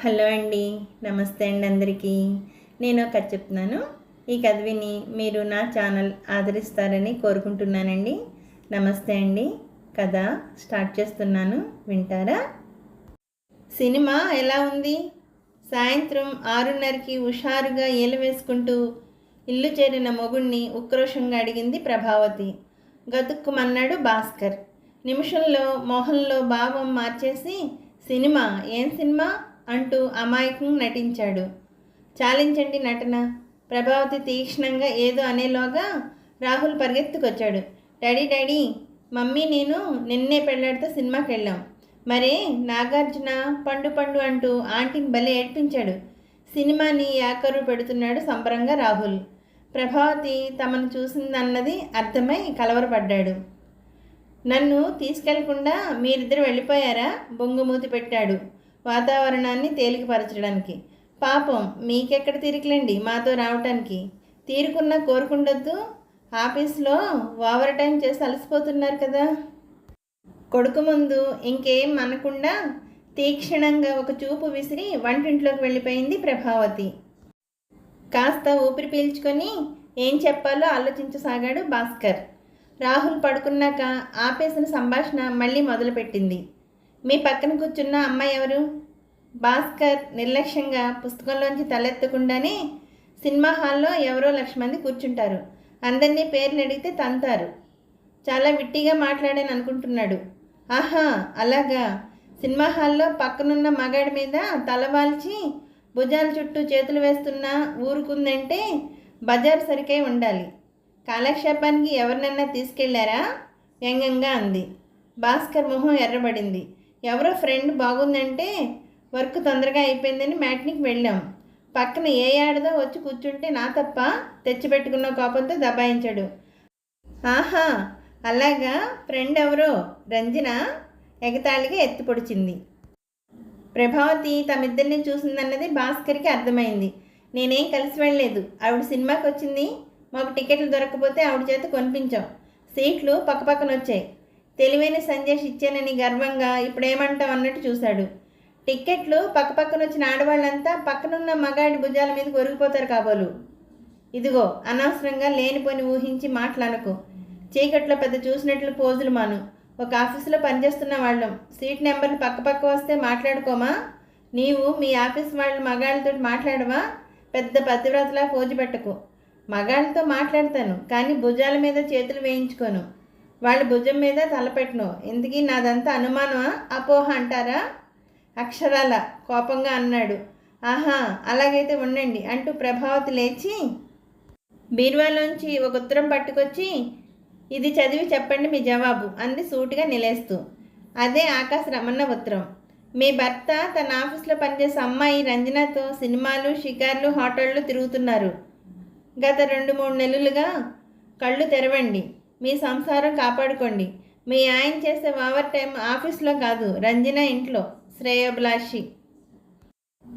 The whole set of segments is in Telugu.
హలో అండి నమస్తే అండి అందరికీ. నేను ఒక కథ చెప్తున్నాను. ఈ కథ విని మీరు నా ఛానల్ ఆదరిస్తారని కోరుకుంటున్నానండి. నమస్తే అండి కథ స్టార్ట్ చేస్తున్నాను. వింటారా? సినిమా ఎలా ఉంది? సాయంత్రం ఆరున్నరకి హుషారుగా ఏలు వేసుకుంటూ ఇల్లు చేరిన మొగుణ్ణి ఉక్రోషంగా అడిగింది ప్రభావతి. గతుక్కుమన్నాడు భాస్కర్. నిమిషంలో మొహంలో భావం మార్చేసి సినిమా ఏం సినిమా? అంటూ అమాయకం నటించాడు. చాలించండి నటన. ప్రభావతి తీక్షణంగా ఏదో అనేలోగా రాహుల్ పరిగెత్తుకొచ్చాడు. డాడీ డాడీ మమ్మీ నేను నిన్నే పెళ్ళాడితో సినిమాకి వెళ్ళాం మరే నాగార్జున పండు పండు అంటూ ఆంటీని భలే ఏడ్పించాడు. సినిమాని యాకరు పెడుతున్నాడు సంబరంగా రాహుల్. ప్రభావతి తమను చూసిందన్నది అర్థమై కలవరపడ్డాడు. నన్ను తీసుకెళ్ళకుండా మీరిద్దరు వెళ్ళిపోయారా? బొంగుమూతి పెట్టాడు. వాతావరణాన్ని తేలికపరచడానికి. పాపం మీకెక్కడ తిరిగిలేండి మాతో రావటానికి. తీరుకున్న కోరుకుండొద్దు. ఆఫీస్లో ఓవర్ టైం చేసి అలసిపోతున్నారు కదా. కొడుకు ముందు ఇంకేం అనకుండా తీక్షణంగా ఒక చూపు విసిరి వంటింట్లోకి వెళ్ళిపోయింది ప్రభావతి. కాస్త ఊపిరి పీల్చుకొని ఏం చెప్పాలో ఆలోచించసాగాడు భాస్కర్. రాహుల్ పడుకున్నాక ఆపేసిన సంభాషణ మళ్ళీ మొదలుపెట్టింది. మీ పక్కన కూర్చున్న అమ్మాయి ఎవరు? భాస్కర్ నిర్లక్ష్యంగా పుస్తకంలోంచి తలెత్తకుండానే సినిమా హాల్లో ఎవరో లక్ష మంది కూర్చుంటారు. అందరినీ పేర్లు అడిగితే తంతారు. చాలా విట్టిగా మాట్లాడాను అనుకుంటున్నాడు. ఆహా అలాగా. సినిమా హాల్లో పక్కనున్న మగాడి మీద తలవాల్చి భుజాల చుట్టూ చేతులు వేస్తున్నా ఊరుకుందంటే బజార్ సరికై ఉండాలి. కాలక్షేపానికి ఎవరినన్నా తీసుకెళ్ళారా? వ్యంగ్యంగా అంది. భాస్కర్ మొహం ఎర్రబడింది. ఎవరో ఫ్రెండ్ బాగుందంటే వర్క్ తొందరగా అయిపోయిందని మ్యాట్నికి వెళ్ళాం. పక్కన ఏ ఆడదో వచ్చి కూర్చుంటే నా తప్ప తెచ్చిపెట్టుకున్న కోపంతో దబాయించాడు. ఆహా అలాగా? ఫ్రెండ్ ఎవరో? రంజన? ఎగతాళిగా ఎత్తి పొడిచింది. ప్రభావతి తమిద్దరిని చూసిందన్నది భాస్కర్కి అర్థమైంది. నేనేం కలిసి వెళ్ళలేదు. ఆవిడ సినిమాకి వచ్చింది. మాకు టికెట్లు దొరకకపోతే ఆవిడ చేత కొనిపించాం. సీట్లు పక్కపక్కన వచ్చాయి తెలివైన సంజేష్ ఇచ్చానని గర్వంగా ఇప్పుడేమంటావు అన్నట్టు చూశాడు. టిక్కెట్లు పక్కపక్కన వచ్చిన ఆడవాళ్ళంతా పక్కనున్న మగాడి భుజాల మీద ఒరిగిపోతారు కాబోలు. ఇదిగో అనవసరంగా లేనిపోని ఊహించి మాట్లాడకు. చీకట్లో పెద్ద చూసినట్లు పోజులు మాను. ఒక ఆఫీసులో పనిచేస్తున్న వాళ్ళం. సీట్ నెంబర్లు పక్కపక్క వస్తే మాట్లాడుకోమా? నీవు మీ ఆఫీస్ వాళ్ళ మగాళ్ళతో మాట్లాడవా? పెద్ద పతివ్రతలా పోజు పెట్టకు. మగాళ్ళతో మాట్లాడతాను కానీ భుజాల మీద చేతులు వేయించుకోను. వాళ్ళ భుజం మీద తలపెట్టను. ఎందుకీ నాదంతా అనుమానమా? అపోహ అంటారా? అక్షరాల కోపంగా అన్నాడు. ఆహా అలాగైతే ఉండండి అంటూ ప్రభావతి లేచి బీరువాలోంచి ఒక ఉత్తరం పట్టుకొచ్చి ఇది చదివి చెప్పండి మీ జవాబు అంది సూటిగా నిలేస్తూ. అదే ఆకాశ రమణ ఉత్తరం. మీ భర్త తన ఆఫీస్లో పనిచేసే అమ్మాయి రంజనతో సినిమాలు షికార్లు హోటళ్ళు తిరుగుతున్నారు. గత రెండు మూడు నెలలుగా కళ్ళు తెరవండి. మీ సంసారం కాపాడుకోండి. మీ ఆయన చేసే ఓవర్ టైం ఆఫీస్లో కాదు రంజన ఇంట్లో. శ్రేయోభిలాషి.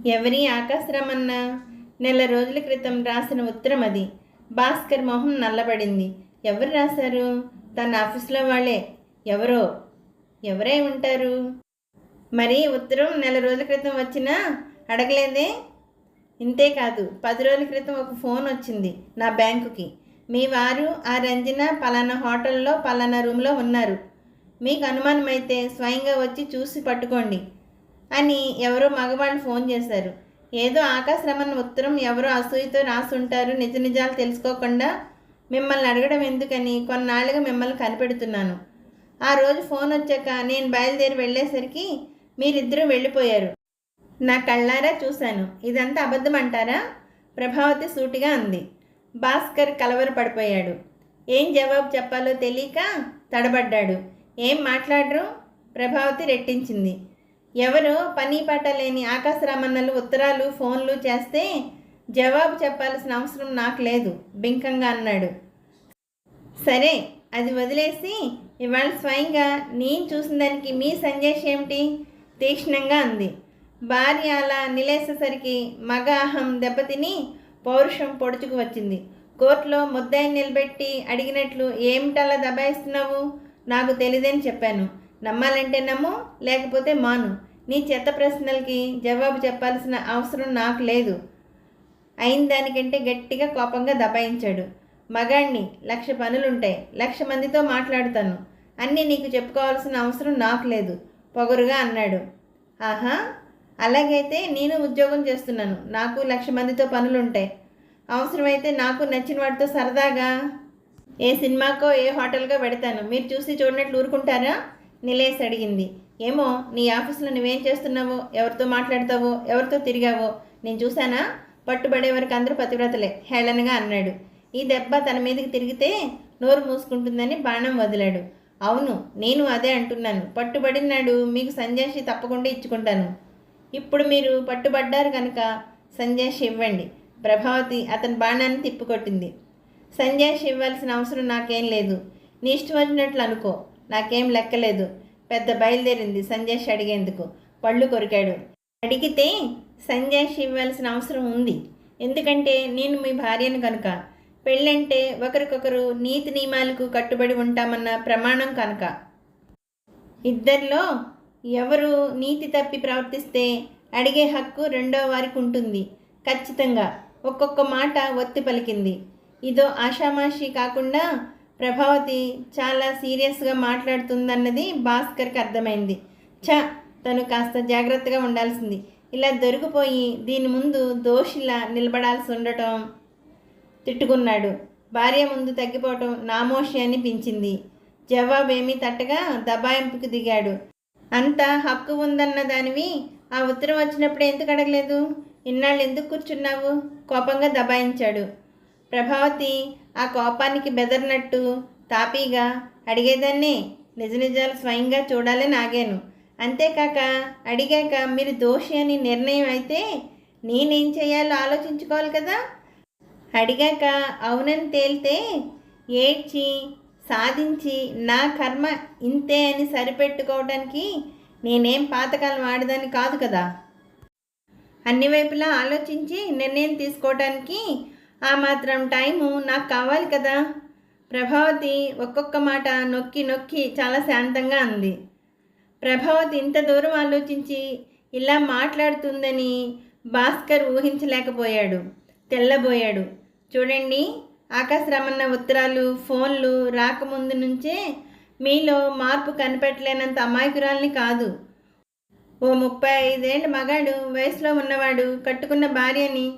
ఎవరి ఆకాశరామన్నా నెల రోజుల క్రితం రాసిన ఉత్తరం అది. భాస్కర్ మొహం నల్లబడింది. ఎవరు రాశారు? తన ఆఫీస్లో వాళ్ళే. ఎవరో? ఎవరై ఉంటారు? మరి ఉత్తరం నెల రోజుల క్రితం వచ్చినా అడగలేదే? ఇంతేకాదు పది రోజుల క్రితం ఒక ఫోన్ వచ్చింది నా బ్యాంకుకి. మీ వారు ఆ రంజన పలానా హోటల్లో పలానా రూమ్లో ఉన్నారు. మీకు అనుమానమైతే స్వయంగా వచ్చి చూసి పట్టుకోండి. అని ఎవరో మగవాళ్ళు ఫోన్ చేశారు. ఏదో ఆకాశరమణ ఉత్తరం ఎవరో అసూయతో రాసుంటారు. నిజ నిజాలు తెలుసుకోకుండా మిమ్మల్ని అడగడం ఎందుకని కొన్నాళ్ళుగా మిమ్మల్ని కనిపెడుతున్నాను. ఆ రోజు ఫోన్ వచ్చాక నేను బయలుదేరి వెళ్ళేసరికి మీరిద్దరూ వెళ్ళిపోయారు. నా కళ్ళారా చూశాను. ఇదంతా అబద్ధం అంటారా? ప్రభావతి సూటిగా అంది. భాస్కర్ కలవరపడిపోయాడు ఏం జవాబు చెప్పాలో తెలియక తడబడ్డాడు. ఏం మాట్లాడరు? ప్రభావతి రెట్టించింది. ఎవరో పని పాట లేని ఆకాశరామన్నలు ఉత్తరాలు ఫోన్లు చేస్తే జవాబు చెప్పాల్సిన అవసరం నాకు లేదు బింకంగా అన్నాడు. సరే అది వదిలేసి ఇవాళ స్వయంగా నేను చూసిన దానికి మీ సందేశం ఏమిటి? తీక్ష్ణంగా అంది. భార్య అలా నిలేసేసరికి మగ అహం దెబ్బతిని పౌరుషం పొడుచుకు వచ్చింది. కోర్టులో ముద్దాయిని నిలబెట్టి అడిగినట్లు ఏమిటలా దబాయిస్తున్నావు? నాకు తెలియదని చెప్పాను. నమ్మాలంటే నమ్ము లేకపోతే మాను. నీ చెత్త ప్రశ్నలకి జవాబు చెప్పాల్సిన అవసరం నాకు లేదు. అయిన దానికంటే గట్టిగా కోపంగా దబాయించాడు. మగాణ్ణి లక్ష పనులుంటాయి. లక్ష మందితో మాట్లాడుతాను. అన్నీ నీకు చెప్పుకోవాల్సిన అవసరం నాకు లేదు. పొగరుగా అన్నాడు. ఆహా అలాగైతే నేను ఉద్యోగం చేస్తున్నాను. నాకు లక్ష మందితో పనులుంటాయి. అవసరమైతే నాకు నచ్చిన వాటితో సరదాగా ఏ సినిమాకో ఏ హోటల్కో పెడతాను మీరు చూసి చూడనట్లు ఊరుకుంటారా? నిలేసి అడిగింది. ఏమో నీ ఆఫీసులో నువ్వేం చేస్తున్నావో ఎవరితో మాట్లాడతావో ఎవరితో తిరిగావో నేను చూశానా? పట్టుబడే వరకు అందరూ పతివ్రతలే హేళనగా అన్నాడు. ఈ దెబ్బ తన మీదకి తిరిగితే నోరు మూసుకుంటుందని బాణం వదిలాడు. అవును నేను అదే అంటున్నాను. పట్టుబడినాడు మీకు సంజాషి తప్పకుండా ఇచ్చుకుంటాను. ఇప్పుడు మీరు పట్టుబడ్డారు కనుక సంజాషి ఇవ్వండి. ప్రభావతి అతని బాణాన్ని తిప్పికొట్టింది. సంజాషి ఇవ్వాల్సిన అవసరం నాకేం లేదు. నీ ఇష్టం వచ్చినట్లు అనుకో. నాకేం లెక్కలేదు. పెద్ద బయలుదేరింది సంజేష్ అడిగేందుకు. పళ్ళు కొరికాడు. అడిగితే సంజేష్ ఇవ్వాల్సిన అవసరం ఉంది. ఎందుకంటే నేను మీ భార్యను కనుక పెళ్ళంటే ఒకరికొకరు నీతి నియమాలకు కట్టుబడి ఉంటామన్న ప్రమాణం కనుక. ఇద్దరిలో ఎవరు నీతి తప్పి ప్రవర్తిస్తే అడిగే హక్కు రెండో వారికి ఉంటుంది. ఖచ్చితంగా ఒక్కొక్క మాట ఒత్తి పలికింది. ఇదో ఆషామాషి కాకుండా ప్రభావతి చాలా సీరియస్గా మాట్లాడుతుందన్నది భాస్కర్కి అర్థమైంది. ఛ! తను కాస్త జాగ్రత్తగా ఉండాల్సింది. ఇలా దొరికిపోయి దీని ముందు దోషిలా నిలబడాల్సి ఉండటం తిట్టుకున్నాడు. భార్య ముందు తగ్గిపోవటం నామోషి అనిపించింది జవాబేమీ తట్టగా దబాయింపుకి దిగాడు. అంత హక్కు ఉందన్న దానివి ఆ ఉత్తరం వచ్చినప్పుడు ఎందుకు అడగలేదు? ఇన్నాళ్ళు ఎందుకు కూర్చున్నావు? కోపంగా దబాయించాడు. ప్రభావతి ఆ కోపానికి బెదరినట్టు తాపీగా అడిగేదాన్ని నిజ నిజాలు స్వయంగా చూడాలని ఆగాను. అంతేకాక అడిగాక మీరు దోషి అని నిర్ణయం అయితే నేనేం చేయాలో ఆలోచించుకోవాలి కదా? అడిగాక అవునని తేలితే ఏడ్చి సాధించి నా కర్మ ఇంతే అని సరిపెట్టుకోవడానికి నేనేం పాతకాలం ఆడదాన్ని కాదు కదా? అన్ని వైపులా ఆలోచించి నిర్ణయం తీసుకోవడానికి ఆ మాత్రం టైము నాకు కావాలి కదా. ప్రభావతి ఒక్కొక్క మాట నొక్కి నొక్కి చాలా శాంతంగా అంది. ప్రభావతి ఇంత దూరం ఆలోచించి ఇలా మాట్లాడుతుందని భాస్కర్ ఊహించలేకపోయాడు తెల్లబోయాడు. చూడండి ఆకాశ రమణ ఉత్తరాలు ఫోన్లు రాకముందు నుంచే మీలో మార్పు కనిపెట్టలేనంత అమాయకురాల్ని కాదు. ఓ ముప్పై ఐదేళ్ళ మగాడు వయసులో ఉన్నవాడు కట్టుకున్న భార్యని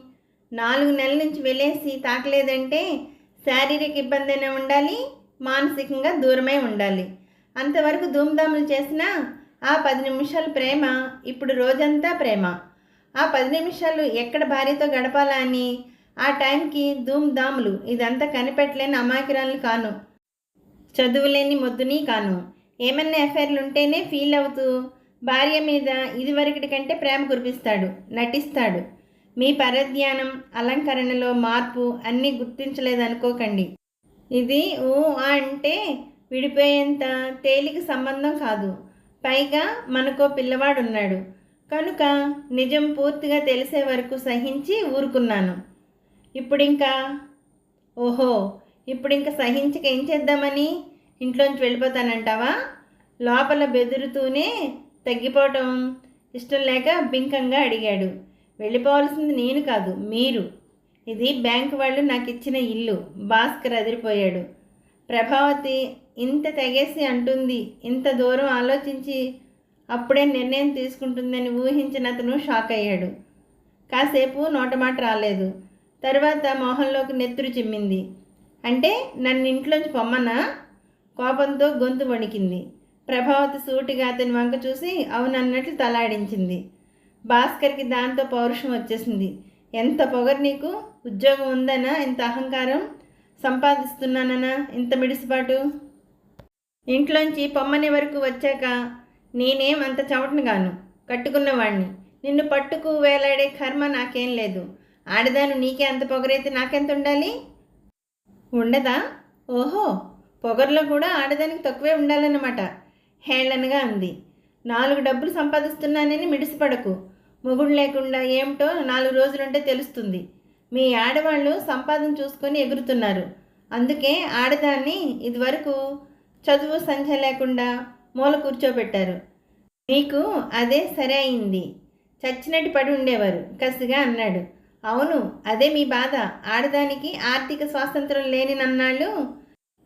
నాలుగు నెలల నుంచి వెళ్ళేసి తాకలేదంటే శారీరక ఇబ్బంది అయినా ఉండాలి మానసికంగా దూరమై ఉండాలి. అంతవరకు ధూమ్ధాములు చేసినా ఆ పది నిమిషాల ప్రేమ ఇప్పుడు రోజంతా ప్రేమ. ఆ పది నిమిషాలు ఎక్కడ భార్యతో గడపాలా అని ఆ టైంకి ధూమ్ధాములు ఇదంతా కనిపెట్టలేని అమాయకురాలు కాను. చదువులేని మొద్దుని కాను. ఏమన్నా ఎఫైర్లు ఉంటేనే ఫీల్ అవుతూ భార్య మీద ఇదివరకటి కంటే ప్రేమ కురిపిస్తాడు నటిస్తాడు. మీ పరధ్యానం అలంకరణలో మార్పు అన్నీ గుర్తించలేదనుకోకండి. ఇది ఊ అంటే విడిపోయేంత తేలిక సంబంధం కాదు. పైగా మనకో పిల్లవాడున్నాడు. కనుక నిజం పూర్తిగా తెలిసే వరకు సహించి ఊరుకున్నాను. ఇప్పుడు ఇంకా ఓహో ఇప్పుడు ఇంకా సహించక ఏం చేద్దామని ఇంట్లోంచి వెళ్ళిపోతానంటావా? లోపల బెదురుతూనే తగ్గిపోవటం ఇష్టం లేక బింకంగా అడిగాడు. వెళ్ళిపోవాల్సింది నేను కాదు మీరు. ఇది బ్యాంక్ వాళ్ళు నాకు ఇచ్చిన ఇల్లు. భాస్కర్ అదిరిపోయాడు. ప్రభావతి ఇంత తెగేసి అంటుంది. ఇంత దూరం ఆలోచించి అప్పుడే నిర్ణయం తీసుకుంటుందని ఊహించిన అతను షాక్ అయ్యాడు. కాసేపు నోటమాట రాలేదు. తర్వాత మొహంలోకి నెత్తురు చిమ్మింది. అంటే నన్ను ఇంట్లోంచి పొమ్మనా? కోపంతో గొంతు వణికింది. ప్రభావతి సూటిగా అతని వంక చూసి అవునన్నట్లు తలాడించింది. భాస్కర్కి దాంతో పౌరుషం వచ్చేసింది. ఎంత పొగరు నీకు? ఉద్యోగం ఉందనా? ఇంత అహంకారం సంపాదిస్తున్నాననా? ఇంత మిడిసిపాటు? ఇంట్లోంచి పొమ్మని వరకు వచ్చాక నేనేం అంత చవటను గాను కట్టుకున్నవాణ్ణి. నిన్ను పట్టుకు వేలాడే కర్మ నాకేం లేదు. ఆడదాను నీకే అంత పొగరైతే నాకెంత ఉండాలి? ఉండదా? ఓహో! పొగర్లో కూడా ఆడదానికి తక్కువే ఉండాలన్నమాట. హేళనగా అంది. నాలుగు డబ్బులు సంపాదిస్తున్నానని మిడిసిపడకు. మొగుడు లేకుండా ఏమిటో నాలుగు రోజులుంటే తెలుస్తుంది. మీ ఆడవాళ్ళు సంపాదన చూసుకొని ఎగురుతున్నారు. అందుకే ఆడదాన్ని ఇదివరకు చదువు సంధ్య లేకుండా మూల కూర్చోబెట్టారు. మీకు అదే సరే అయింది. చచ్చినట్టు పడి ఉండేవారు కసిగా అన్నాడు. అవును అదే మీ బాధ. ఆడదానికి ఆర్థిక స్వాతంత్రం లేని నన్నాళ్ళు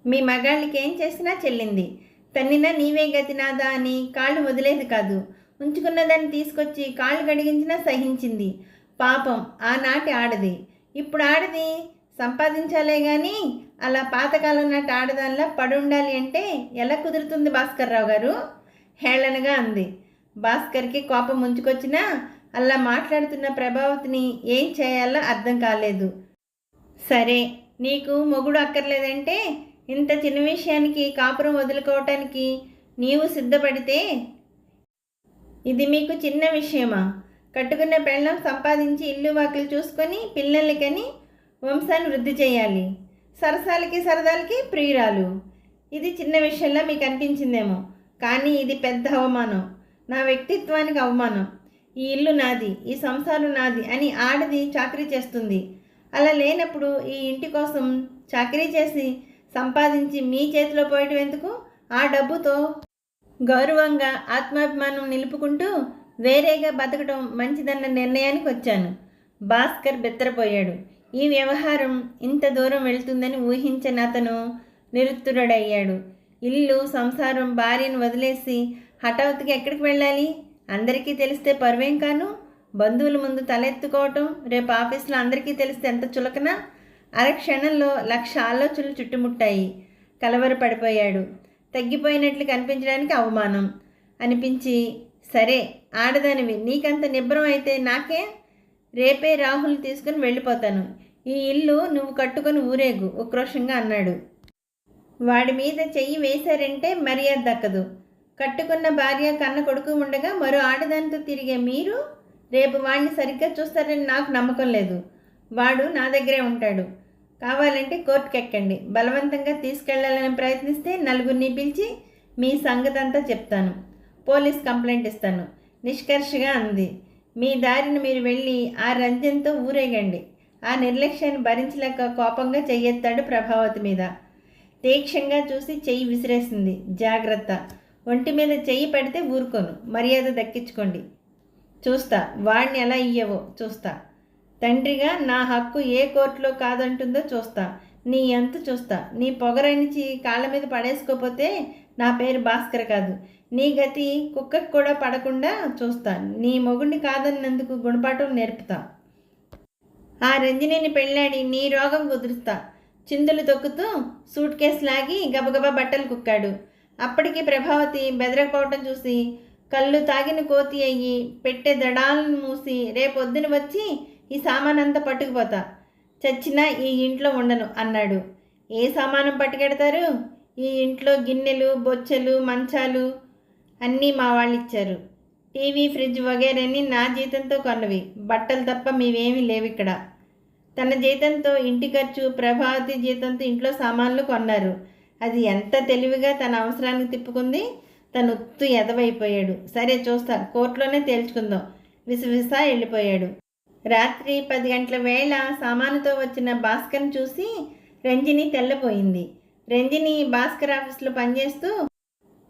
మీ మగాళ్ళకి ఏం చేసినా చెల్లింది. తన్నినా నీవే గతినాదా అని కాళ్ళు వదిలేది కాదు. ఉంచుకున్న దాన్ని తీసుకొచ్చి కాళ్ళు గడిగించినా సహించింది. పాపం ఆనాటి ఆడది. ఇప్పుడు ఆడది సంపాదించాలే కానీ అలా పాతకాలం నాటి ఆడదానిలా పడి ఉండాలి అంటే ఎలా కుదురుతుంది భాస్కర్రావు గారు? హేళనగా అంది. భాస్కర్కి కోపం ముంచుకొచ్చినా అలా మాట్లాడుతున్న ప్రభావతిని ఏం చేయాలో అర్థం కాలేదు. సరే నీకు మొగుడు అక్కర్లేదంటే ఇంత చిన్న విషయానికి కాపురం వదులుకోవటానికి నీవు సిద్ధపడితే ఇది మీకు చిన్న విషయమా? కట్టుకున్న పెళ్ళం సంపాదించి ఇల్లు వాకిలు చూసుకొని పిల్లలకని వంశాన్ని వృద్ధి చేయాలి. సరసాలకి సరదాలకి ప్రియురాలు. ఇది చిన్న విషయంలో మీకు అనిపించిందేమో. కానీ ఇది పెద్ద అవమానం. నా వ్యక్తిత్వానికి అవమానం. ఈ ఇల్లు నాది ఈ సంసారం నాది అని ఆడది చాకరీ చేస్తుంది. అలా లేనప్పుడు ఈ ఇంటి కోసం చాకరీ చేసి సంపాదించి మీ చేతిలో పోయటం ఎందుకు? ఆ డబ్బుతో గౌరవంగా ఆత్మాభిమానం నిలుపుకుంటూ వేరేగా బతకడం మంచిదన్న నిర్ణయానికి వచ్చాను. భాస్కర్ బెత్తరపోయాడు. ఈ వ్యవహారం ఇంత దూరం వెళ్తుందని ఊహించని అతను నిరుత్తుడయ్యాడు. ఇల్లు సంసారం భార్యను వదిలేసి హఠాత్తుగా ఎక్కడికి వెళ్ళాలి? అందరికీ తెలిస్తే పరువేం కాను? బంధువుల ముందు తలెత్తుకోవటం రేపు ఆఫీస్లో అందరికీ తెలిస్తే ఎంత చులకన? అరక్షణంలో లక్ష ఆలోచనలు చుట్టుముట్టాయి. కలవరపడిపోయాడు. తగ్గిపోయినట్లు కనిపించడానికి అవమానం. అనిపించి సరే ఆడదానివి నీకంత నిబ్బరం అయితే నాకే? రేపే రాహుల్ తీసుకుని వెళ్ళిపోతాను. ఈ ఇల్లు నువ్వు కట్టుకొని ఊరేగు ఉక్రోషంగా అన్నాడు. వాడి మీద చెయ్యి వేశారంటే మర్యాద దక్కదు. కట్టుకున్న భార్య కన్న కొడుకు ఉండగా మరో ఆడదానితో తిరిగే మీరు? రేపు వాడిని సరిగ్గా చూస్తారని నాకు నమ్మకం లేదు. వాడు నా దగ్గరే ఉంటాడు. కావాలంటే కోర్టుకెక్కండి. బలవంతంగా తీసుకెళ్ళాలని ప్రయత్నిస్తే నలుగురిని పిలిచి మీ సంగతంతా చెప్తాను. పోలీస్ కంప్లైంట్ ఇస్తాను. నిష్కర్షగా అంది. మీ దారిని మీరు వెళ్ళి ఆ రంజన్తో ఊరేగండి. ఆ నిర్లక్ష్యాన్ని భరించలేక కోపంగా చెయ్యెత్తాడు ప్రభావతి మీద. తీక్షంగా చూసి చెయ్యి విసిరేసింది. జాగ్రత్త. ఒంటి మీద చెయ్యి పెడితే ఊరుకోను. మర్యాద దక్కించుకోండి. చూస్తా. వాడిని ఎలా ఇయ్యవో చూస్తా. తండ్రిగా నా హక్కు ఏ కోర్టులో కాదంటుందో చూస్తా. నీ ఎంత చూస్తా. నీ పొగరనిచి కాళ్ళ మీద పడేసుకోపోతే నా పేరు భాస్కర్ కాదు. నీ గతి కుక్కకు కూడా పడకుండా చూస్తా. నీ మొగుడిని కాదన్నందుకు గుణపాఠం నేర్పుతా. ఆ రంజనిని పెళ్ళాడి నీ రోగం కుదురుస్తా. చిందులు తొక్కుతూ సూట్ కేసు లాగి గబగబా బట్టలు కుక్కాడు. అప్పటికి ప్రభావతి బెదరకపోవటం చూసి కళ్ళు తాగిన కోతి అయ్యి పెట్టే దడాలను మూసి రేపొద్దున వచ్చి ఈ సామానంతా పట్టుకుపోతా. చచ్చినా ఈ ఇంట్లో ఉండను అన్నాడు. ఏ సామానం పట్టుకెడతారు? ఈ ఇంట్లో గిన్నెలు బొచ్చెలు మంచాలు అన్నీ మా వాళ్ళు ఇచ్చారు టీవీ ఫ్రిడ్జ్ వగేరని నా జీతంతో కొన్నవి. బట్టలు తప్ప మీవేమీ లేవు ఇక్కడ. తన జీతంతో ఇంటి ఖర్చు ప్రభావతి జీతంతో ఇంట్లో సామాన్లు కొన్నారు. అది ఎంత తెలివిగా తన అవసరానికి తిప్పుకుంది? తను ఉత్తు ఎదవైపోయాడు. సరే చూస్తా కోర్టులోనే తేల్చుకుందాం. విసవిసా వెళ్ళిపోయాడు. రాత్రి పది గంటల వేళ సామానుతో వచ్చిన భాస్కర్ని చూసి రంజిని తెల్లబోయింది. రంజిని భాస్కర్ ఆఫీస్లో పనిచేస్తూ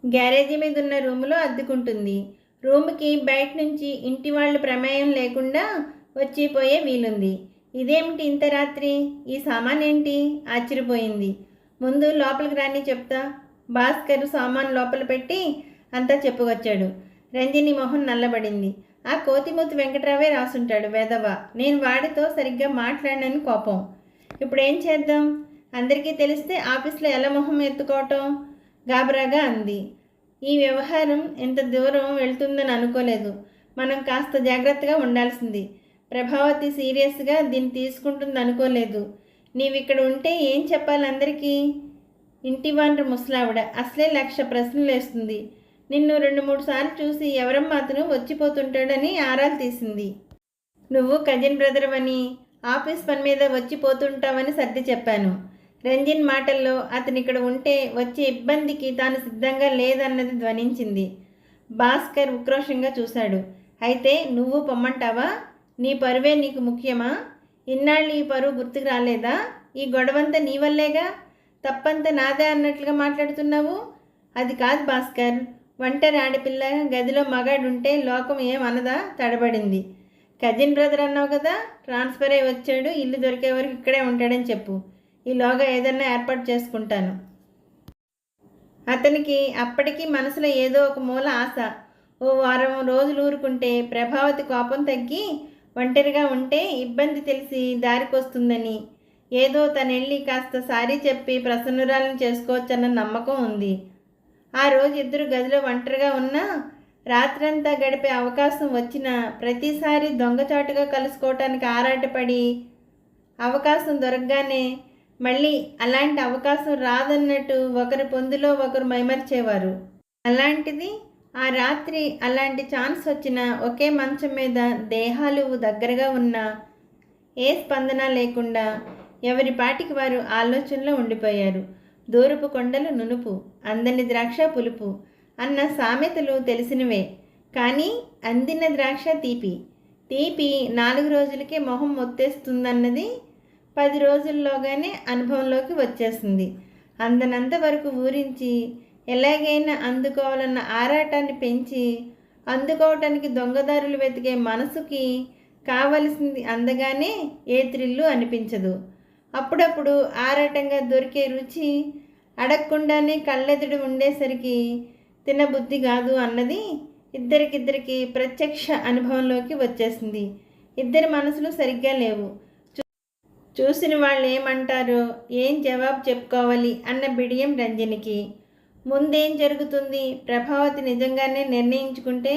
గ్యారేజీ మీద ఉన్న రూములో అద్దుకుంటుంది. రూమ్కి బయట నుంచి ఇంటి వాళ్ళు ప్రమేయం లేకుండా వచ్చిపోయే వీలుంది. ఇదేమిటి ఇంత రాత్రి? ఈ సామాన్ ఏంటి? ఆశ్చర్యపోయింది. ముందు లోపలికి రాని చెప్తా. భాస్కర్ సామాన్ లోపల పెట్టి అంతా చెప్పుకొచ్చాడు. రంజిని మొహం నల్లబడింది. ఆ కోతిమూతి వెంకట్రావే రాసుంటాడు వెధవ. నేను వాడితో సరిగ్గా మాట్లాడినని కోపం. ఇప్పుడు ఏం చేద్దాం? అందరికీ తెలిస్తే ఆఫీస్లో ఎలా మొహం ఎత్తుకోవటం? గాబరాగా అంది. ఈ వ్యవహారం ఎంత దూరం వెళ్తుందని అనుకోలేదు. మనం కాస్త జాగ్రత్తగా ఉండాల్సింది. ప్రభావతి సీరియస్గా దీన్ని తీసుకుంటుంది అనుకోలేదు. నీవిక్కడ ఉంటే ఏం చెప్పాలి అందరికీ? ఇంటి వాండ్ర ముసలావిడ. అసలే లక్ష ప్రశ్నలు వేస్తుంది నిన్ను రెండు మూడు సార్లు చూసి ఎవరమ్మా అతను వచ్చిపోతుంటాడని ఆరాలు తీసింది. నువ్వు కజిన్ బ్రదర్ అని ఆఫీస్ పని మీద వచ్చిపోతుంటావని సర్ది చెప్పాను. రంజిన్ మాటల్లో అతను ఇక్కడ ఉంటే వచ్చే ఇబ్బందికి తాను సిద్ధంగా లేదన్నది ధ్వనించింది. భాస్కర్ ఉక్రోషంగా చూశాడు. అయితే నువ్వు పొమ్మంటావా? నీ పరువే నీకు ముఖ్యమా? ఇన్నాళ్ళు ఈ పరువు గుర్తుకు రాలేదా? ఈ గొడవంతా నీ వల్లేగా? తప్పంతా నాదే అన్నట్లుగా మాట్లాడుతున్నావు? అది కాదు భాస్కర్. ఒంటరి ఆడపిల్ల గదిలో మగాడుంటే లోకం ఏమనదా తడబడింది. కజిన్ బ్రదర్ అన్నావు కదా ట్రాన్స్ఫర్ అయి వచ్చాడు ఇల్లు దొరికే వరకు ఇక్కడే ఉంటాడని చెప్పు. ఈలోగా ఏదన్నా ఏర్పాటు చేసుకుంటాను. అతనికి అప్పటికి మనసులో ఏదో ఒక మూల ఆశ. ఓ వారం రోజులు ఊరుకుంటే ప్రభావతి కోపం తగ్గి ఒంటరిగా ఉంటే ఇబ్బంది తెలిసి దారికొస్తుందని. ఏదో తనెళ్ళి కాస్త సారీ చెప్పి ప్రసన్నురాలను చేసుకోవచ్చన్న నమ్మకం ఉంది. ఆ రోజు ఇద్దరు గదిలో ఒంటరిగా ఉన్నా రాత్రంతా గడిపే అవకాశం వచ్చిన ప్రతిసారి దొంగచాటుగా కలుసుకోవటానికి ఆరాటపడి అవకాశం దొరకగానే మళ్ళీ అలాంటి అవకాశం రాదన్నట్టు ఒకరి పొందులో ఒకరు మైమర్చేవారు. అలాంటిది ఆ రాత్రి అలాంటి ఛాన్స్ వచ్చిన ఒకే మంచం మీద దేహాలు దగ్గరగా ఉన్న ఏ స్పందన లేకుండా ఎవరి పాటికి వారు ఆలోచనలో ఉండిపోయారు. దూరపు కొండలు నునుపు అందని ద్రాక్ష పులుపు అన్న సామెతలు తెలిసినవే. కానీ అందిన ద్రాక్ష తీపి తీపి నాలుగు రోజులకే మొహం మొత్తేస్తుందన్నది పది రోజుల్లోగానే అనుభవంలోకి వచ్చేస్తుంది. అందనంత వరకు ఊరించి ఎలాగైనా అందుకోవాలన్న ఆరాటాన్ని పెంచి అందుకోవటానికి దొంగదారులు వెతికే మనసుకి కావలసింది అందగానే ఏ త్రిల్లు అనిపించదు. అప్పుడప్పుడు ఆరాటంగా దొరికే రుచి అడగకుండానే కళ్ళెదుడు ఉండేసరికి తినబుద్ధి కాదు అన్నది ఇద్దరికిద్దరికి ప్రత్యక్ష అనుభవంలోకి వచ్చేసింది. ఇద్దరి మనసులు సరిగ్గా లేవు. చూసిన వాళ్ళు ఏమంటారో ఏం జవాబు చెప్పుకోవాలి అన్న బిడియం రంజనికి. ముందేం జరుగుతుంది? ప్రభావతి నిజంగానే నిర్ణయించుకుంటే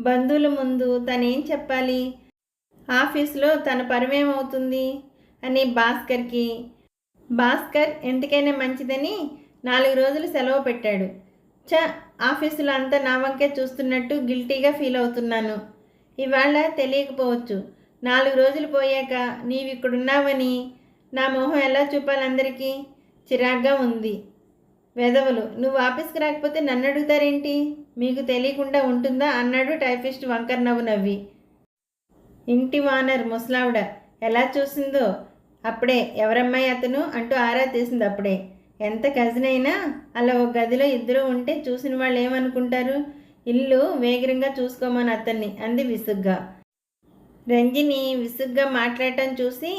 బంధువుల ముందు తనేం చెప్పాలి? ఆఫీస్లో తన పరమేమవుతుంది? అని భాస్కర్కి భాస్కర్ ఎంతకైనా మంచిదని నాలుగు రోజులు సెలవు పెట్టాడు. చ ఆఫీసులో అంతా నా వంకే చూస్తున్నట్టు గిల్టీగా ఫీల్ అవుతున్నాను. ఇవాళ తెలియకపోవచ్చు. నాలుగు రోజులు పోయాక నీవిక్కడున్నావని నా మొహం ఎలా చూపాలందరికీ చిరాగ్గా ఉంది. వెధవలు నువ్వు ఆఫీస్కి రాకపోతే నన్ను అడుగుతారేంటి? మీకు తెలియకుండా ఉంటుందా అన్నాడు టైపిస్ట్ వంకర్ నవ్వు నవ్వి. ఇంటి వానర్ ముసలావిడ ఎలా చూసిందో? అప్పుడే ఎవరమ్మాయి అతను అంటూ ఆరా తీసింది అప్పుడే. ఎంత కజిన్ అయినా అలా ఒక గదిలో ఇద్దరు ఉంటే చూసిన వాళ్ళు ఏమనుకుంటారు? ఇల్లు వేగరంగా చూసుకోమని అతన్ని అంది విసుగ్గా. రంజిని విసుగ్గా మాట్లాడటం చూసి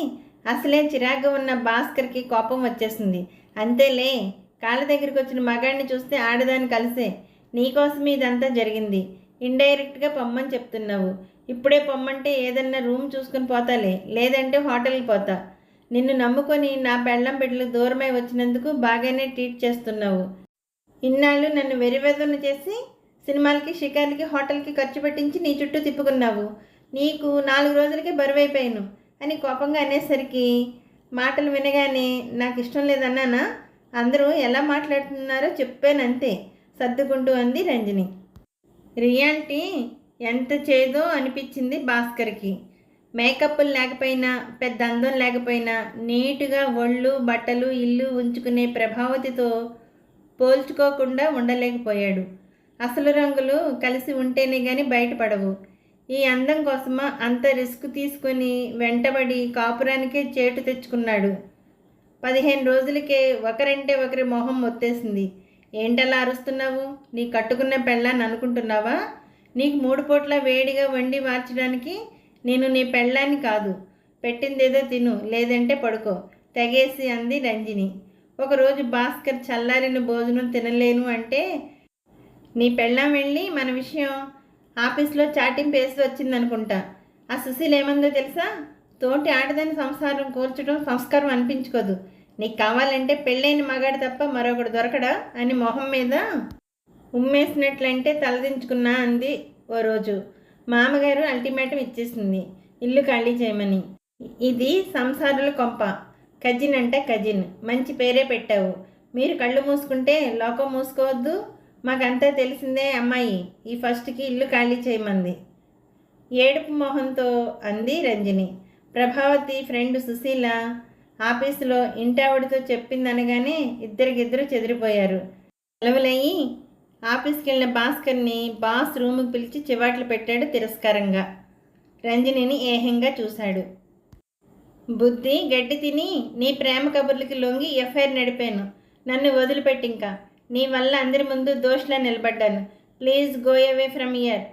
అసలే చిరాగ్గా ఉన్న భాస్కర్కి కోపం వచ్చేసింది. అంతేలే కాళ్ళ దగ్గరికి వచ్చిన మగాడిని చూస్తే ఆడదాన్ని కలిసే. నీకోసం ఇదంతా జరిగింది. ఇండైరెక్ట్గా పొమ్మని చెప్తున్నావు. ఇప్పుడే పొమ్మంటే ఏదన్నా రూమ్ చూసుకుని పోతాలే లేదంటే హోటల్కి పోతా. నిన్ను నమ్ముకొని నా పెళ్ళం బిడ్డలు దూరమై వచ్చినందుకు బాగానే ట్రీట్ చేస్తున్నావు. ఇన్నాళ్ళు నన్ను వెరివేదన చేసి సినిమాలకి షికార్లకి హోటల్కి ఖర్చు పెట్టించి నీ చుట్టూ తిప్పుకున్నావు. నీకు నాలుగు రోజులకే బరువైపోయాను అని కోపంగా అనేసరికి మాటలు వినగానే నాకు ఇష్టం లేదన్నానా? అందరూ ఎలా మాట్లాడుతున్నారో చెప్పానంతే సర్దుకుంటూ అంది రంజని. రియాంటీ ఎంత చేదో అనిపించింది భాస్కర్కి. మేకప్లు లేకపోయినా పెద్ద అందం లేకపోయినా నీటుగా ఒళ్ళు బట్టలు ఇల్లు ఉంచుకునే ప్రభావతితో పోల్చుకోకుండా ఉండలేకపోయాడు. అసలు రంగులు కలిసి ఉంటేనే కానీ బయటపడవు. ఈ అందం కోసమా అంత రిస్క్ తీసుకొని వెంటబడి కాపురానికే చేటు తెచ్చుకున్నాడు. పదిహేను రోజులకే ఒకరంటే ఒకరి మొహం మొత్తేసింది. ఏంటలా అరుస్తున్నావు? నీ కట్టుకున్న పెళ్ళాన్ని అనుకుంటున్నావా? నీకు మూడు పూట్ల వేడిగా వండి మార్చడానికి నేను నీ పెళ్ళాన్ని కాదు. పెట్టిందేదో తిను లేదంటే పడుకో తెగేసి అంది రంజిని. ఒకరోజు భాస్కర్ చల్లారిన భోజనం తినలేను అంటే నీ పెళ్ళాం వెళ్ళి మన విషయం ఆఫీస్లో చాటింపు వేసి వచ్చిందనుకుంటా. ఆ సుశీల్ ఏమందో తెలుసా? తోటి ఆడదాని సంసారం కూర్చడం సంస్కారం అనిపించుకోదు. నీకు కావాలంటే పెళ్ళైన మగాడు తప్ప మరొకడు దొరకడా? అని మొహం మీద ఉమ్మేసినట్లంటే తలదించుకున్నా అంది ఓ రోజు. మామగారు అల్టిమేటం ఇచ్చేసింది. ఇల్లు ఖాళీ చేయమని. ఇది సంసారుల కొంప. కజిన్ అంటే కజిన్. మంచి పేరే పెట్టావు. మీరు కళ్ళు మూసుకుంటే లోకం మూసుకోవద్దు. మాకంతా తెలిసిందే అమ్మాయి. ఈ ఫస్ట్కి ఇల్లు ఖాళీ చేయమంది. ఏడుపు మొహంతో అంది రంజని. ప్రభావతి ఫ్రెండ్ సుశీల ఆఫీసులో ఇంటావిడితో చెప్పిందనగానే ఇద్దరికిద్దరు చెదిరిపోయారు. సెలవులయ్యి ఆఫీస్కి వెళ్ళిన భాస్కర్ని బాస్ రూముకి పిలిచి చివాట్లు పెట్టాడు తిరస్కారంగా. రంజనిని ఏహంగా చూశాడు. బుద్ధి గడ్డి తిని నీ ప్రేమ కబుర్లకి లొంగి ఎఫ్ఐఆర్ నడిపాను. నన్ను వదిలిపెట్టి ఇంకా నీ వల్ల అందరి ముందు దోషులా నిలబడ్డాను. Please go away from here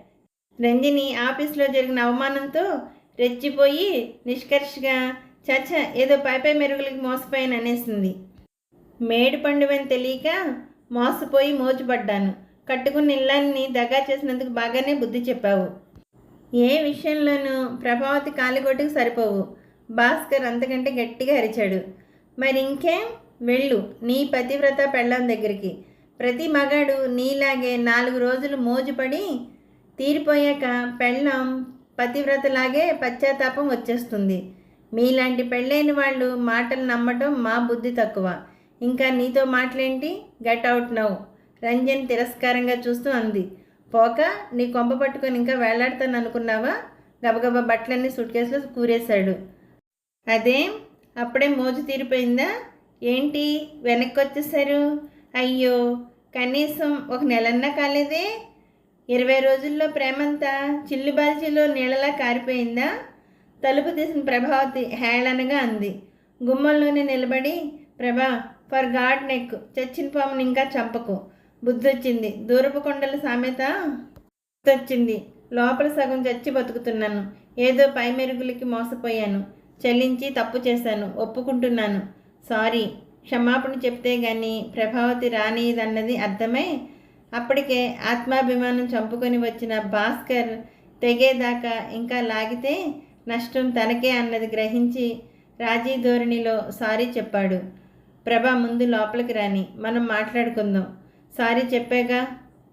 Ranjini ఆఫీస్లో జరిగిన అవమానంతో రెచ్చిపోయి నిష్కర్షగా చచ్చ ఏదో పై పై మెరుగులకి మోసపోయాను అనేసింది మేడి పండువని తెలియక మోసపోయి మోజుపడ్డాను. కట్టుకున్న ఇళ్ళని దగా చేసినందుకు బాగానే బుద్ధి చెప్పావు. ఏ విషయంలోనూ ప్రభావతి కాలిగొట్టుకు సరిపోవు. భాస్కర్ అంతకంటే గట్టిగా అరిచాడు. మరి ఇంకేం వెళ్ళు. నీ పతివ్రత పెళ్ళం దగ్గరికి. ప్రతి మగాడు నీలాగే నాలుగు రోజులు మోజుపడి తీరిపోయాక పెళ్ళం పతివ్రతలాగే పశ్చాత్తాపం వచ్చేస్తుంది. మీలాంటి పెళ్ళైన వాళ్ళు మాటలు నమ్మటం మా బుద్ధి తక్కువ. ఇంకా నీతో మాటలేంటి గట్ అవుట్ నవ్వు రంజన్ తిరస్కారంగా చూస్తూ అంది. పోక నీ కొంప పట్టుకొని ఇంకా వేలాడతాను అనుకున్నావా? గబగబా బట్టలన్నీ సూట్ కేసులో కూరేశాడు. అదేం అప్పుడే మోజు తీరిపోయిందా? ఏంటి వెనక్కి వచ్చేసారు అయ్యో కనీసం ఒక నెలన్నా కాలేదే? ఇరవై రోజుల్లో ప్రేమంతా చిల్లుబాల్చిలో నీళ్ళలా కారిపోయిందా? తలుపు తీసిన ప్రభావతి హేళనగా అంది. గుమ్మంలోనే నిలబడి ప్రభా ఫర్ గాడ్ నెక్ చచ్చిన పాముని ఇంకా చంపకు. బుద్ధొచ్చింది. దూరపు కొండల సామెత బుద్ధొచ్చింది లోపల సగం చచ్చి బతుకుతున్నాను. ఏదో పై మెరుగులకి మోసపోయాను. చెల్లించి తప్పు చేశాను. ఒప్పుకుంటున్నాను. సారీ. క్షమాపణ చెప్తే గాని ప్రభావతి రానిదన్నది అర్థమై? అప్పటికే ఆత్మాభిమానం చంపుకొని వచ్చిన భాస్కర్ తెగేదాకా ఇంకా లాగితే నష్టం తనకే అన్నది గ్రహించి రాజీ ధోరణిలో సారీ చెప్పాడు. ప్రభా ముందు లోపలికి రాని. మనం మాట్లాడుకుందాం. సారీ చెప్పాగా.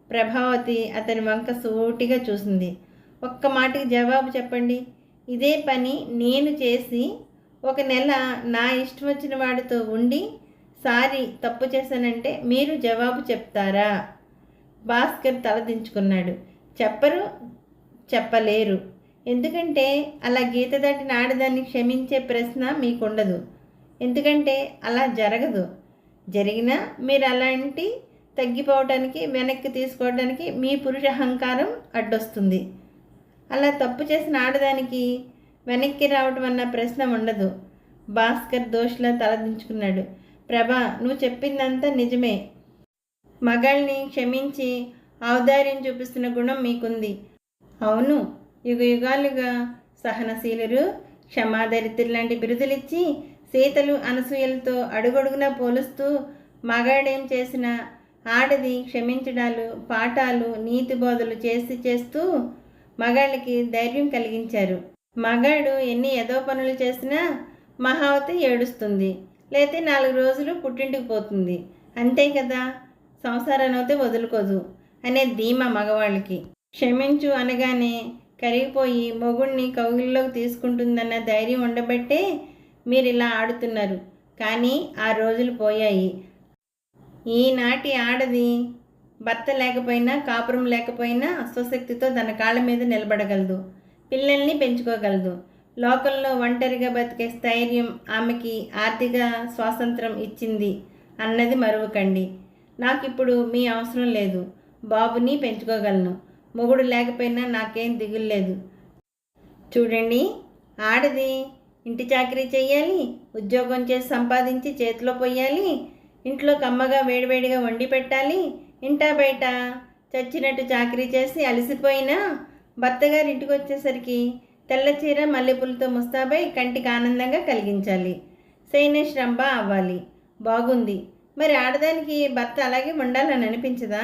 ప్రభావతి అతని వంక సూటిగా చూసింది. ఒక్క మాటకి జవాబు చెప్పండి. ఇదే పని నేను చేసి ఒక నెల నా ఇష్టం వచ్చిన వాడితో ఉండి సారీ తప్పు చేశానంటే మీరు జవాబు చెప్తారా? భాస్కర్ తలదించుకున్నాడు చెప్పరు చెప్పలేరు. ఎందుకంటే అలా గీత దాటిన ఆడదాన్ని క్షమించే ప్రశ్న మీకుండదు. ఎందుకంటే అలా జరగదు. జరిగినా మీరు అలాంటి తగ్గిపోవటానికి వెనక్కి తీసుకోవడానికి మీ పురుష అహంకారం అడ్డొస్తుంది. అలా తప్పు చేసిన ఆడదానికి వెనక్కి రావటం అన్న ప్రశ్న ఉండదు. భాస్కర్ దోషిలా తలదించుకున్నాడు. ప్రభా నువ్వు చెప్పిందంతా నిజమే. మగాల్ని క్షమించి ఔదార్యం చూపిస్తున్న గుణం మీకుంది. అవును యుగ యుగాలుగా సహనశీలురు క్షమాదరిత్రులు లాంటి బిరుదులిచ్చి సీతలు అనసూయలతో అడుగడుగున పోలుస్తూ మగాడేం చేసినా? ఆడది క్షమించడాలు పాఠాలు నీతి బోధలు చేసి చేస్తూ మగాళ్ళకి ధైర్యం కలిగించారు. మగాడు ఎన్ని ఏదో పనులు చేసినా మహావతి ఏడుస్తుంది. లేతే నాలుగు రోజులు పుట్టింటికి పోతుంది. అంతే కదా? సంసారాన్ని అయితే వదులుకోదు అనే ధీమా మగవాళ్ళకి. క్షమించు అనగానే కరిగిపోయి మొగుడిని కౌగిల్లోకి తీసుకుంటుందన్న ధైర్యం ఉండబట్టే మీరు ఇలా ఆడుతున్నారు. కానీ ఆ రోజులు పోయాయి. ఈనాటి ఆడది భర్త లేకపోయినా కాపురం లేకపోయినా స్వశక్తితో తన కాళ్ళ మీద నిలబడగలదు. పిల్లల్ని పెంచుకోగలదు. లోకంలో ఒంటరిగా బతికే స్థైర్యం ఆమెకి ఆర్థిక స్వాతంత్రం ఇచ్చింది అన్నది మరువకండి. నాకు ఇప్పుడు మీ అవసరం లేదు. బాబుని పెంచుకోగలను. మొగుడు లేకపోయినా నాకేం దిగులు లేదు. చూడండి ఆడది ఇంటి చాకరీ చేయాలి ఉద్యోగం చేసి సంపాదించి చేతిలో పోయాలి ఇంట్లో కమ్మగా వేడివేడిగా వండి పెట్టాలి ఇంటా బయట చచ్చినట్టు చాకరీ చేసి అలసిపోయినా భర్తగారి ఇంటికి వచ్చేసరికి తెల్ల చీర మల్లెపూలతో ముస్తాబై కంటికి ఆనందంగా కలిగించాలి. సైనేష్ రంభ అవ్వాలి. బాగుంది. మరి ఆడదానికి భర్త అలాగే ఉండాలని అనిపించదా?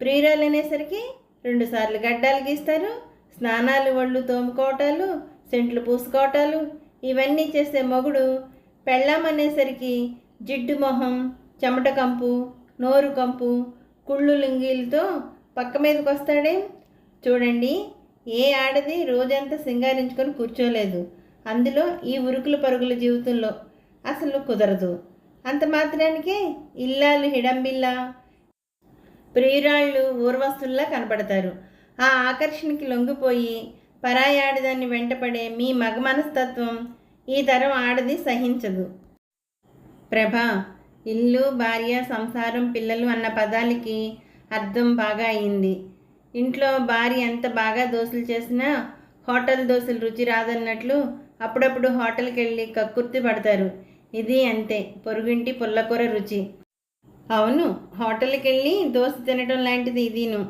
ప్రియురాలు అనేసరికి రెండుసార్లు గడ్డాలు గీస్తారు స్నానాలు ఒళ్ళు తోముకోవటాలు సెంట్లు పూసుకోవటాలు ఇవన్నీ చేసే మొగుడు పెళ్ళాం అనేసరికి జిడ్డు మొహం చెమట కంపు నోరు కంపు కుళ్ళు లింగీలతో పక్క మీదకి వస్తాడే? చూడండి ఏ ఆడది రోజంతా సింగారించుకొని కూర్చోలేదు. అందులో ఈ ఉరుకుల పరుగుల జీవితంలో అసలు కుదరదు. అంత మాత్రానికే ఇల్లాలు హిడంబిల్లా ప్రియురాళ్ళు ఊర్వస్తుల్లా కనపడతారు. ఆ ఆకర్షణకి లొంగిపోయి పరాయి ఆడదాన్ని వెంటపడే మీ మగ మనస్తత్వం ఈ తరం ఆడది సహించదు. ప్రభా ఇల్లు భార్య సంసారం పిల్లలు అన్న పదాలకి అర్థం బాగా అయింది. ఇంట్లో భార్య ఎంత బాగా దోశలు చేసినా హోటల్ దోశలు రుచి రాదన్నట్లు అప్పుడప్పుడు హోటల్కి వెళ్ళి కక్కుర్తి పడతారు. ఇది అంతే పొరుగింటి పుల్లకూర రుచి. అవును హోటల్కి వెళ్ళి దోశ తినడం లాంటిది ఇదిను.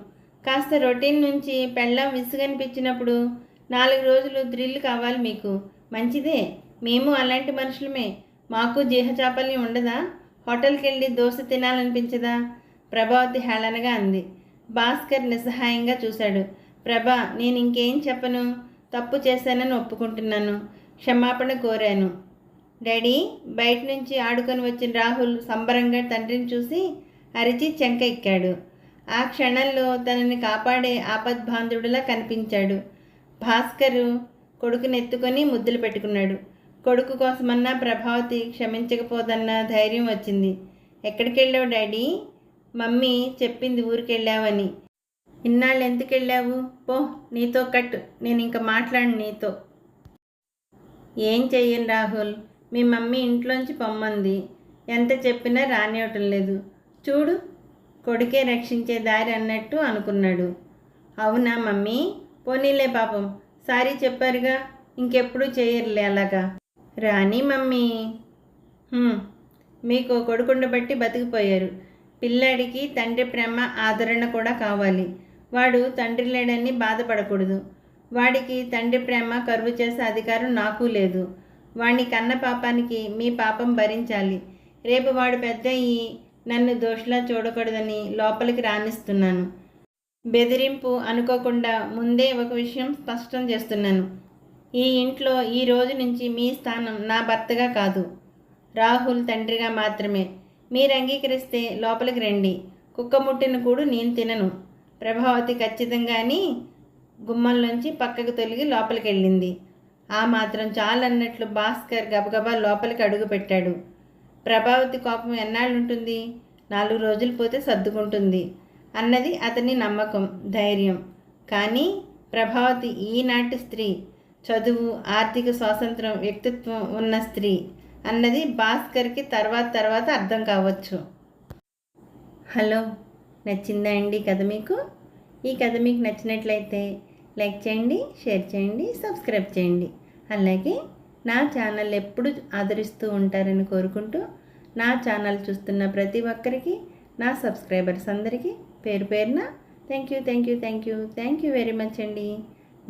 కాస్త రొటీన్ నుంచి పెళ్ళం విసుగనిపించినప్పుడు నాలుగు రోజులు థ్రిల్ కావాలి మీకు. మంచిదే. మేము అలాంటి మనుషులమే. మాకు జీహచాపల్యం ఉండదా? హోటల్కి వెళ్ళి దోశ తినాలనిపించదా? ప్రభావతి హేళనగా అంది. భాస్కర్ నిస్సహాయంగా చూశాడు. ప్రభా నేను ఇంకేం చెప్పను? తప్పు చేశానని ఒప్పుకుంటున్నాను. క్షమాపణ కోరాను. డాడీ బయట నుంచి ఆడుకొని వచ్చిన రాహుల్ సంబరంగా తండ్రిని చూసి అరిచి చెంక ఎక్కాడు. ఆ క్షణంలో తనని కాపాడే ఆపద్బాంధుడిలా కనిపించాడు. భాస్కరు కొడుకుని ఎత్తుకొని ముద్దులు పెట్టుకున్నాడు. కొడుకు కోసమన్నా ప్రభావతి క్షమించకపోదన్న ధైర్యం వచ్చింది. ఎక్కడికి వెళ్ళావు డాడీ? మమ్మీ చెప్పింది ఊరికెళ్ళావని. ఇన్నాళ్ళు ఎందుకు వెళ్ళావు పో నీతో కట్ నేను ఇంకా మాట్లాడు నీతో. ఏం చెయ్యను రాహుల్? మీ మమ్మీ ఇంట్లోంచి పొమ్మంది. ఎంత చెప్పినా రానివ్వటం లేదు. చూడు కొడుకే రక్షించే దారి అన్నట్టు అనుకున్నాడు. అవునా మమ్మీ? పోనీలే పాపం. సారీ చెప్పారుగా. ఇంకెప్పుడు చేయరులే అలాగా. రాని మమ్మీ. మీకు మీకు కొడుకుండబట్టి బతికిపోయారు. పిల్లాడికి తండ్రి ప్రేమ ఆదరణ కూడా కావాలి. వాడు తండ్రి లేడని బాధపడకూడదు. వాడికి తండ్రి ప్రేమ కరువు చేసే అధికారం నాకు లేదు. వాణ్ణి కన్న పాపానికి మీ పాపం భరించాలి. రేపు వాడు పెద్ద అయ్యి నన్ను దోషిలా చూడకూడదని లోపలికి రాణిస్తున్నాను. బెదిరింపు అనుకోకుండా ముందే ఒక విషయం స్పష్టం చేస్తున్నాను. ఈ ఇంట్లో ఈ రోజు నుంచి మీ స్థానం నా భర్తగా కాదు. రాహుల్ తండ్రిగా మాత్రమే. మీరు అంగీకరిస్తే లోపలికి రండి. కుక్క ముట్టిన కూడు నేను తినను. ప్రభావతి ఖచ్చితంగాని గుమ్మంలోంచి పక్కకు తొలిగి లోపలికి వెళ్ళింది. ఆ మాత్రం చాలన్నట్లు భాస్కర్ గబగబా లోపలికి అడుగు పెట్టాడు. ప్రభావతి కోపం ఎన్నాళ్ళు ఉంటుంది నాలుగు రోజులు పోతే సర్దుకుంటుంది అన్నది అతని నమ్మకం ధైర్యం. కానీ ప్రభావతి ఈనాటి స్త్రీ చదువు ఆర్థిక స్వాతంత్రం వ్యక్తిత్వం ఉన్న స్త్రీ అన్నది భాస్కర్కి తర్వాత తర్వాత అర్థం కావచ్చు. హలో నచ్చిందా అండి ఈ కథ మీకు? ఈ కథ మీకు నచ్చినట్లయితే లైక్ చేయండి షేర్ చేయండి సబ్స్క్రైబ్ చేయండి. అలాగే నా ఛానల్ ఎప్పుడు ఆదరిస్తూ ఉంటారని కోరుకుంటూ నా ఛానల్ చూస్తున్న ప్రతి ఒక్కరికి నా సబ్స్క్రైబర్స్ అందరికీ పేరు పేరున thank you thank you thank you thank you very much అండి.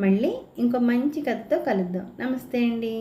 మళ్ళీ ఇంకో మంచి కథతో కలుద్దాం. నమస్తే అండి.